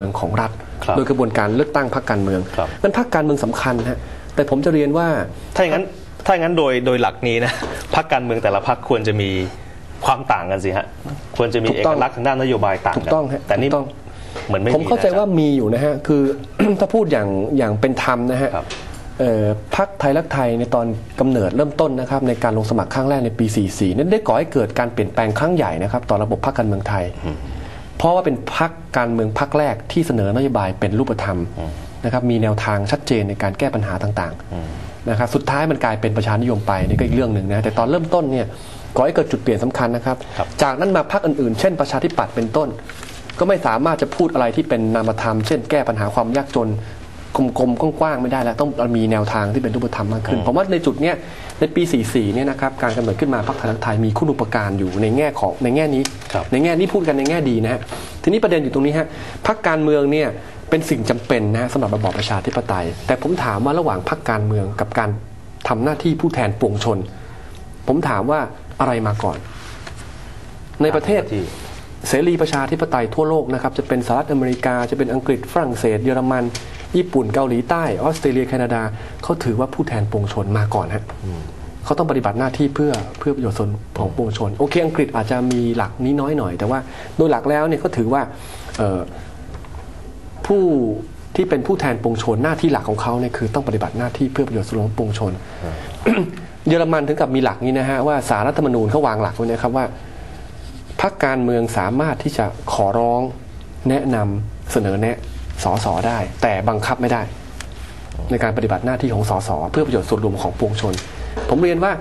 เมืองของรัฐครับโดยกระบวนการเลือกตั้งพรรคการเมืองครับมันพรรคการเมืองสำคัญฮะแต่ผมจะเรียนว่า ถ้าอย่างนั้นถ้าอย่างนั้นโดยโดยหลักนี้นะพรรคการเมืองแต่ละพรรคควรจะมีความต่างกันสิฮะ ควรจะมีถูเอกต้องลักษณ์ทางด้านนโยบายต่างถูกักต้องฮะแต่นี่ถูกต้อง เหมือนไม่มีผมเข้าใจนะ ว่ามีอยู่นะฮะ คือ ถ้าพูดอย่างอย่างเป็นธรรมนะฮะครับ เอ่อพรรคไทยรักไทยในตอนกำเนิดเริ่มต้นนะครับในการลงสมัครครั้งแรกในปี 44 นั้นได้ก่อให้เกิดการเปลี่ยนแปลงครั้งใหญ่นะครับต่อระบบพรรคการเมืองไทย เพราะว่าเป็นพรรคการเมืองพรรคแรกที่เสนอนโยบายเป็นรูปธรรมนะครับมีแนวทางชัดเจนในการแก้ปัญหาต่างๆนะครับสุดท้ายมันกลายเป็นประชานิยมไปนี่ก็อีกเรื่องหนึ่งนะแต่ตอนเริ่มต้นเนี่ยก่อให้เกิดจุดเปลี่ยนสำคัญนะครับครับ จากนั้นมาพรรคอื่นๆ เช่นประชาธิปัตย์เป็นต้น ก็ไม่สามารถจะพูดอะไรที่เป็นนามธรรม เช่นแก้ปัญหาความยากจน กลมๆกว้างๆไม่ได้แล้วต้องมีแนวทางที่เป็นรูปธรรมมากขึ้นผมว่าในจุดเนี้ยในปี 44 เนี่ยนะครับการกำเนิดขึ้นมาพรรคไทยรักไทยมีคุณอุปการอยู่ในแง่ของในแง่นี้ครับในแง่นี้พูดกันในแง่ดีนะฮะทีนี้ประเด็นอยู่ตรงนี้ฮะพรรคการเมืองเนี่ยเป็นสิ่งจำเป็นนะฮะสำหรับระบอบประชาธิปไตย แต่ผมถามว่าระหว่างพรรคการเมืองกับการทำหน้าที่ผู้แทนปวงชน ผมถามว่าอะไรมาก่อน ในประเทศที่เสรีประชาธิปไตยทั่วโลกนะครับจะเป็นสหรัฐอเมริกาจะเป็นอังกฤษฝรั่งเศสเยอรมัน ญี่ปุ่นเกาหลีใต้ออสเตรเลียแคนาดาเขาถือว่าผู้แทนปวงชนมาก่อนฮะเขาต้องปฏิบัติหน้าที่เพื่อเพื่อประโยชน์ส่วนของปวงชน โอเค อังกฤษอาจจะมีหลักนี้น้อยหน่อย แต่ว่าโดยหลักแล้วเนี่ยเขาถือว่าเอ่อผู้ที่เป็นผู้แทนปวงชนหน้าที่หลักของเขาเนี่ยคือต้องปฏิบัติหน้าที่เพื่อประโยชน์ส่วนรวมของปวงชน เยอรมันถึงกับมีหลักนี้นะฮะว่าสารรัฐธรรมนูญเขาวางหลักไว้นะครับว่าพรรคการเมืองสามารถที่จะขอร้องแนะนำเสนอแนะ สสได้ แต่บังคับไม่ได้ ในการปฏิบัติหน้าที่ของสสเพื่อประโยชน์ส่วนรวมของปวงชน ผมเรียนว่า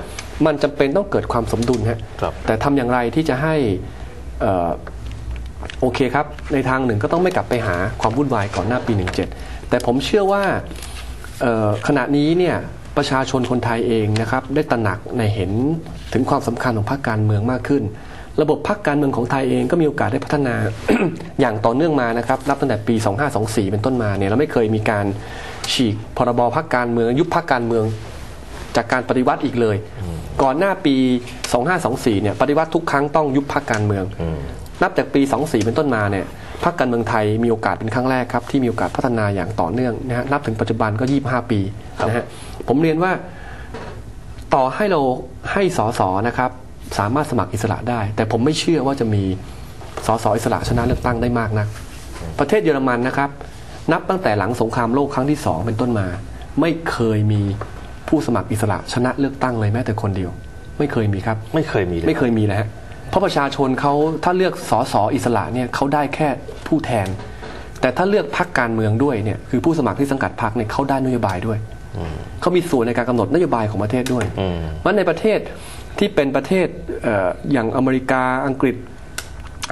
มันจำเป็นต้องเกิดความสมดุลฮะครับแต่ทำอย่างไรที่จะให้เอ่อโอเคครับ ในทางหนึ่งก็ต้องไม่กลับไปหาความวุ่นวายก่อนหน้าปี 17 แต่ผมเชื่อว่าเอ่อขณะนี้เนี่ยประชาชนคนไทยเองนะครับได้ตระหนักในเห็นถึงความสำคัญของพรรคการเมืองมากขึ้น ระบบพรรคการเมืองของไทยเองก็มีโอกาสได้พัฒนาอย่างต่อเนื่องมานะครับนับตั้งแต่ปี 2524 เป็นต้นมาเนี่ยเราไม่เคยมีการฉีกพรบพรรคการเมือง ยุบพรรคการเมืองจากการปฏิวัติอีกเลย ก่อนหน้าปี 2524 เนี่ยปฏิวัติทุกครั้งต้องยุบพรรคการเมือง นับจากปี 24 เป็นต้นมาเนี่ยพรรคการเมืองไทยมีโอกาสเป็นครั้งแรกครับที่มีโอกาสพัฒนาอย่างต่อเนื่องนะฮะนับถึงปัจจุบันก็ 25 ปีนะฮะผมเรียนว่าต่อให้เราให้สอสอนะครับ สามารถสมัครอิสระได้ แต่ผมไม่เชื่อว่าจะมีสสอิสระชนะเลือกตั้งได้มากนัก ประเทศเยอรมันนะครับ นับตั้งแต่หลังสงครามโลกครั้งที่สองเป็นต้นมา ไม่เคยมีผู้สมัครอิสระชนะเลือกตั้งเลยแม้แต่คนเดียว ไม่เคยมีครับ ไม่เคยมีเลยไม่เคยมีนะฮะเพราะประชาชนเขาถ้าเลือกสสอิสระเนี่ยเขาได้แค่ผู้แทน แต่ถ้าเลือกพรรคการเมืองด้วยเนี่ยคือผู้สมัครที่สังกัดพรรคเนี่ยเขาได้นโยบายด้วยเขามีส่วนในการกำหนดนโยบายของประเทศด้วยอืมเพราะในประเทศ ที่เป็นประเทศเอออย่างอเมริกาอังกฤษ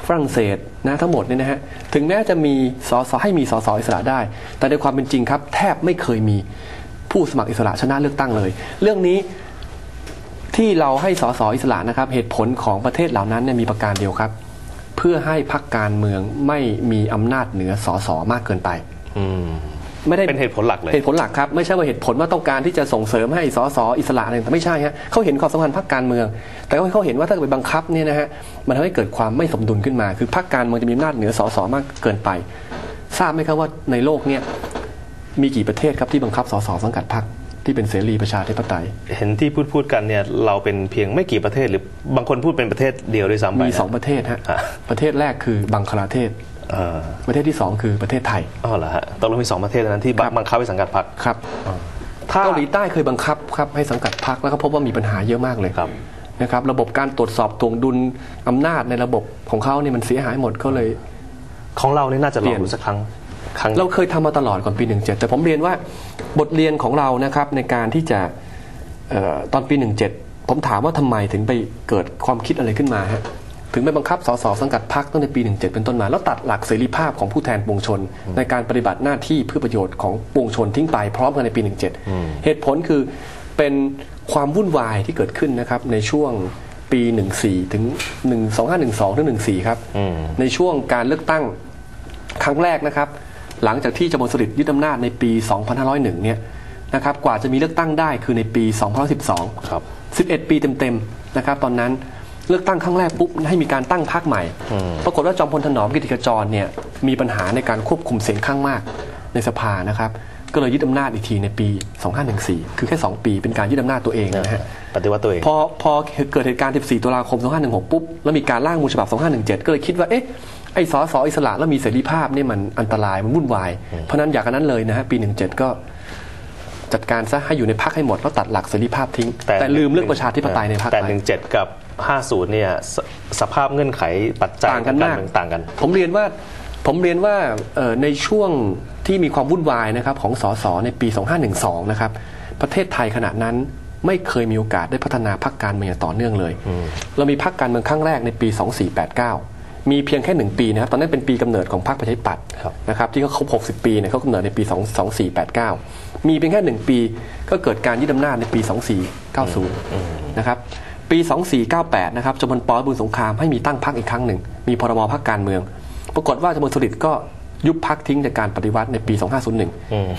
ฝรั่งเศสนะทั้งหมดเนี่ยนะฮะถึงแม้จะมีสสให้มีสสอิสระได้ แต่ในความเป็นจริงครับ แทบไม่เคยมีผู้สมัครอิสระชนะเลือกตั้งเลย เรื่องนี้ที่เราให้สสอิสระนะครับ เหตุผลของประเทศเหล่านั้นเนี่ยมีประการเดียวครับ เพื่อให้พรรคการเมืองไม่มีอำนาจเหนือสสมากเกินไป อืม ไม่ได้เป็นเหตุผลหลักเลยเหตุผลหลักครับ ไม่ใช่ว่าเหตุผลว่าต้องการที่จะส่งเสริมให้สสอิสระอะไรแต่ไม่ใช่ฮะเขาเห็นความสำคัญพรรคการเมือง แต่ว่าเขาเห็นว่าถ้าเกิดไปบังคับเนี่ยนะฮะมันทำให้เกิดความไม่สมดุลขึ้นมา คือพรรคการเมืองจะมีอำนาจเหนือสสมากเกินไป ทราบไหมครับว่าในโลกเนี่ยมีกี่ประเทศครับที่บังคับสสสังกัดพรรคที่เป็นเสรีประชาธิปไตย เห็นที่พูดพูดกันเนี่ยเราเป็นเพียงไม่กี่ประเทศหรือบางคนพูดเป็นประเทศเดียวด้วยซ้ำไปมีนะสองประเทศฮะฮะประเทศแรกคือบังคลาเทศเออ ประเทศที่สองคือประเทศไทยอ๋อเหรอฮะตกลงมีสองประเทศนั้นที่บังบังคับให้สังกัดพรรคครับถ้าเกาหลีใต้เคยบังคับครับให้สังกัดพรรคแล้วก็พบว่ามีปัญหาเยอะมากเลยครับนะครับ ระบบการตรวจสอบตวงดุลอำนาจในระบบของเขาเนี่ยมันเสียหายหมดก็เลย ของเรานี่น่าจะลเปลี่องยนดูสักครั้งครั้งเราเคยทำมาตลอดก่อนปี 17 แต่ผมเรียนว่าบทเรียนของเรานะครับในการที่จะเออตอนปี 17 ผมถามว่าทำไมถึงไปเกิดความคิดอะไรขึ้นมาฮะ ถึงไปบังคับสสสังกัดพรรคตั้งแต่ปี 17 เป็นต้นมา แล้วตัดหลักเสรีภาพของผู้แทนปวงชน ในการปฏิบัติหน้าที่เพื่อประโยชน์ของปวงชนทิ้งไปพร้อมกันในปี 17 เหตุผลคือเป็นความวุ่นวายที่เกิดขึ้นนะครับในช่วงปี 14 ถึง1 2512 ถึง 14 ครับอืมในช่วงการเลือกตั้งครั้งแรกนะครับ หลังจากที่จอมพลสฤษดิ์ยึดอำนาจในปี 2501 เนี่ยนะครับ กว่าจะมีเลือกตั้งได้คือในปี2012 ครับ 11 ปีเต็ม ๆ นะครับ ตอนนั้น เลือกตั้งครั้งแรกปุ๊บให้มีการตั้งพรรคใหม่ ปรากฏว่าจอมพลถนอมกิติขจรเนี่ยมีปัญหาในการควบคุมเสียงข้างมากในสภานะครับก็เลยยึดอำนาจอีกทีในปี 2514 คือแค่ 2 ปีเป็นการยึดอำนาจตัวเองนะฮะปฏิวัติตัวเอง พอพอเกิดเหตุการณ์ 14 ตุลาคม 2516 ปุ๊บ แล้วมีการร่างมูลฉบับ 2517 ก็เลยคิดว่า เอ๊ะ ไอ้สอสออิสระแล้วมีเสรีภาพเนี่ยมันอันตราย มันวุ่นวาย เพราะฉะนั้นอยากกันนั้นเลยนะฮะ ปี 17 ก็จัดการซะให้อยู่ในพักให้หมดแล้วตัดหลักเสรีภาพทิ้ง แต่ลืมเรื่องประชาธิปไตยในพักแต่ไปหนึ่งเจ็ดกับ ห้าศูนย์เนี่ยสสภาพเงื่อนไขปัจจัยต่างกันมากรเมืองต่างกัน ผมเรียนว่าผมเรียนว่าเอ่อในช่วงที่มีความวุ่นวายนะครับของสสในปี 2512 นะครับ ประเทศไทยขณะนั้นไม่เคยมีโอกาสได้พัฒนาพรรคการเมืองอย่างต่อเนื่องเลย เรามีพรรคการเมืองครั้งแรกในปี 2489 มีเพียงแค่หนึ่งปีนะครับ ตอนนั้นเป็นปีกำเนิดของพรรคประชาธิปัตย์ครับ นะครับที่เขาครบ 60 ปีเนี่ยเขากำเนิดในปี2 2489 มีเพียงแค่หนึ่งปีก็เกิดการยึดอำนาจในปี 2490 นะครับ ปี 2498 นะครับจอมพลปบุญสงครามให้มีตั้งพรรคอีกครั้งหนึ่ง มีพรบพรรคการเมือง ปรากฏว่าจอมพลสฤษดิ์ก็ยุบพรรคทิ้งจากการปฏิวัติในปี 2501อืม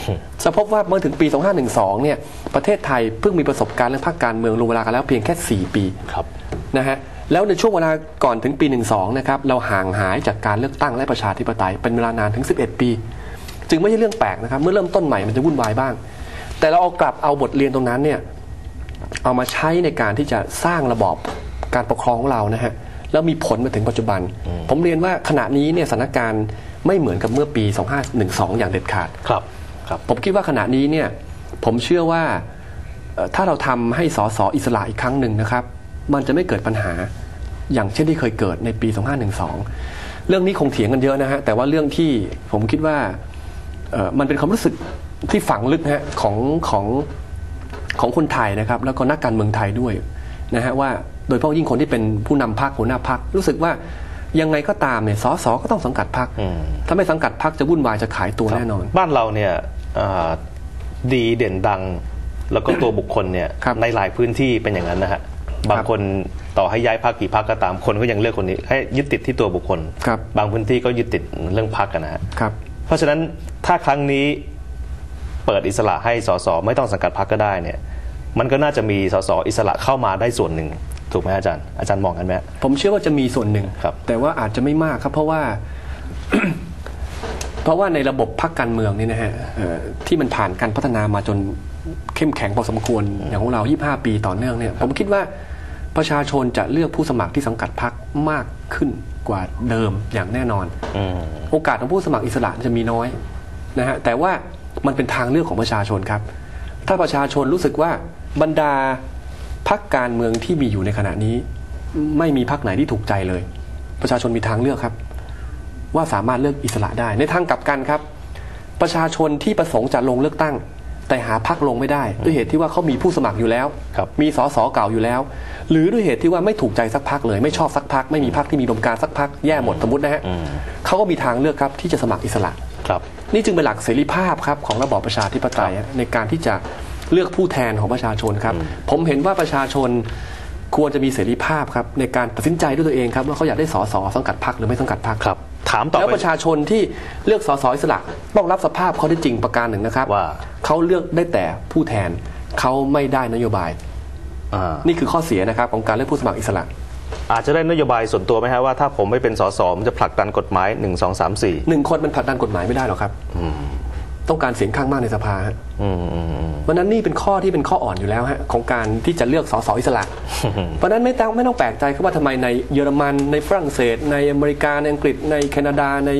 จะพบว่าเมื่อถึงปี 2512 เนี่ย ประเทศไทยเพิ่งมีประสบการณ์เรื่องพรรคการเมืองลงเวลากันแล้วเพียงแค่ 4 ปี ครับ นะฮะ แล้วในช่วงเวลาก่อนถึงปี 12 นะครับ เราห่างหายจากการเลือกตั้งและประชาธิปไตยเป็นเวลานานถึง 11 ปี จึงไม่ใช่เรื่องแปลกนะครับ เมื่อเริ่มต้นใหม่มันจะวุ่นวายบ้าง แต่เราเอากลับเอาบทเรียนตรงนั้นเนี่ย เอามาใช้ในการที่จะสร้างระบอบการปกครองของเรานะฮะแล้วมีผลมาถึงปัจจุบัน ผมเรียนว่าขณะนี้เนี่ยสถานการณ์ไม่เหมือนกับเมื่อปี 2512 อย่างเด็ดขาดครับครับ ผมคิดว่าขณะนี้เนี่ยผมเชื่อว่าเอ่อถ้าเราทำให้สสอิสระอีกครั้งหนึ่งนะครับ มันจะไม่เกิดปัญหาอย่างเช่นที่เคยเกิดในปี 2512 เรื่องนี้คงเถียงกันเยอะนะฮะแต่ว่าเรื่องที่ผมคิดว่าเอ่อมันเป็นความรู้สึกที่ฝังลึกนะฮะของของ ของคนไทยนะครับ แล้วก็นักการเมืองไทยด้วยนะฮะว่าโดยเฉพาะยิ่งคนที่เป็นผู้นำพรรคหัวหน้าพรรครู้สึกว่ายังไงก็ตามเนี่ยสสก็ต้องสังกัดพรรคอืมถ้าไม่สังกัดพรรคจะวุ่นวายจะขายตัวแน่นอน บ้านเราเนี่ยอ่าดีเด่นดัง แล้วก็ตัวบุคคลเนี่ยครับในหลายพื้นที่เป็นอย่างนั้นนะฮะบางคนต่อให้ย้ายพักกี่พักก็ตามคนก็ยังเลือกคนนี้ ให้ยึดติดที่ตัวบุคคลครับบางพื้นที่ก็ยึดติดเรื่องพักกันนะฮะครับเพราะฉะนั้นถ้าครั้งนี้ เปิดอิสระให้สสไม่ต้องสังกัดพรรคก็ได้เนี่ยมันก็น่าจะมีสสอิสระเข้ามาได้ส่วนหนึ่ง ถูกไหมอาจารย์ อาจารย์มองกันไหมฮะผมเชื่อว่าจะมีส่วนหนึ่งครับ แต่ว่าอาจจะไม่มากครับ เพราะว่า เพราะว่าในระบบพรรคการเมืองนี่นะฮะเอ่อที่มันผ่านการพัฒนามาจนเข้มแข็งพอสมควรอย่างของเรา 25 ปีต่อเนื่องเนี่ย ผมคิดว่าประชาชนจะเลือกผู้สมัครที่สังกัดพรรคมากขึ้นกว่าเดิมอย่างแน่นอนอืมโอกาสของผู้สมัครอิสระจะมีน้อยนะฮะแต่ว่า มันเป็นทางเลือกของประชาชนครับ ถ้าประชาชนรู้สึกว่าบรรดาพักการเมืองที่มีอยู่ในขณะนี้ ไม่มีพักไหนที่ถูกใจเลย ประชาชนมีทางเลือกครับ ว่าสามารถเลือกอิสระได้ ในทางกลับกันครับ ประชาชนที่ประสงค์จะลงเลือกตั้ง แต่หาพักลงไม่ได้ ด้วยเหตุที่ว่าเขามีผู้สมัครอยู่แล้วครับมีสสเก่าอยู่แล้ว หรือด้วยเหตุที่ว่าไม่ถูกใจสักพักเลย ไม่ชอบสักพักไม่มีพักที่มีอุดมการณ์สักพักแย่หมดสมมตินะฮะอืมเขาก็มีทางเลือกครับที่จะสมัครอิสระครับ นี่จึงเป็นหลักเสรีภาพครับของระบอบประชาธิปไตยในการที่จะเลือกผู้แทนของประชาชนครับ ผมเห็นว่าประชาชนควรจะมีเสรีภาพครับในการตัดสินใจด้วยตัวเองครับว่าเขาอยากได้สสสังกัดพรรคหรือไม่สังกัดพรรคครับ ถามต่อแล้วไปประชาชนที่เลือกสสอิสระต้องรับสภาพเขาได้จริงประการหนึ่งนะครับว่าเขาเลือกได้แต่ผู้แทนเขาไม่ได้นโยบายอ่านี่คือข้อเสียนะครับของการเลือกผู้สมัครอิสระ อาจจะได้นโยบายส่วนตัวไหมฮะว่าถ้าผมไม่เป็นสสผมจะผลักดันกฎหมาย1 2 3 4หนึ่งคนมันผลักดันกฎหมายไม่ได้หรอกครับ ต้องการเสียงข้างมากในสภาฮะอืมอืมอืมเพราะฉะนั้นนี่เป็นข้อที่เป็นข้ออ่อนอยู่แล้วฮะของการที่จะเลือกสสอิสระ เพราะฉะนั้นไม่ต้องไม่ต้องแปลกใจครับว่าทำไมในเยอรมันในฝรั่งเศส ในอเมริกาในอังกฤษในแคนาดาใน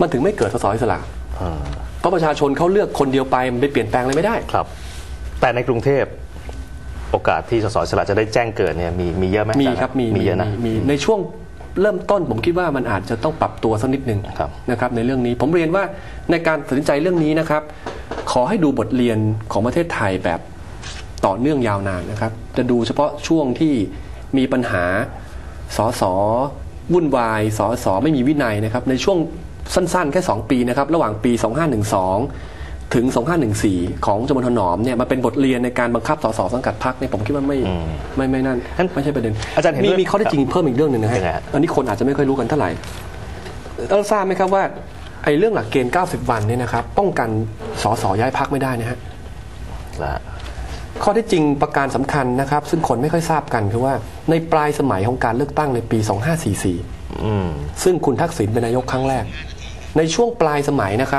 มันถึงไม่เกิดสสอิสระอ่าเพราะประชาชนเขาเลือกคนเดียวไปมันไปเปลี่ยนแปลงอะไรไม่ได้ ครับ แต่ในกรุงเทพ โอกาสที่สสอิสระจะได้แจ้งเกิดเนี่ยมีมีเยอะไหมมีอาจาย์ครับมีมีเยอะนะมีในช่วงเริ่มต้นผมคิดว่ามันอาจจะต้องปรับตัวสักนิดนึงครับนะครับในเรื่องนี้ผมเรียนว่าในการตัดสินใจเรื่องนี้นะครับ ขอให้ดูบทเรียนของประเทศไทยแบบต่อเนื่องยาวนานนะครับ จะดูเฉพาะช่วงที่มีปัญหาสอสอวุ่นวายสอสอไม่มีวินัยนะครับ ในช่วงสั้นๆ แค่ 2 ปีนะครับ ระหว่างปี 2512 ถึง 2514 ของจมพลถนอมเนี่ยมาเป็นบทเรียนในการบังคับสสสังกัดพรรคเนี่ยผมคิดว่าไม่อืมไม่ไม่นั่นงั้นไม่ใช่ประเด็นอาจารย์เห็นมีด้วยมีข้อเท็จจริงเพิ่มอีกเรื่องหนึ่งนะฮะยังไงฮะอันนี้คนอาจจะไม่ค่อยรู้กันเท่าไหร่เราทราบไหมครับว่าไอ้เรื่องหลักเกณฑ์ 90 วันเนี่ยนะครับป้องกันสสย้ายพักไม่ได้นะฮะละข้อที่จริงประการสำคัญนะครับ ซึ่งคนไม่ค่อยทราบกันคือว่าในปลายสมัยของการเลือกตั้งในปี 2544อืมซึ่งคุณทักษิณเป็นนายกครั้งแรก ในช่วงปลายสมัยนะครับ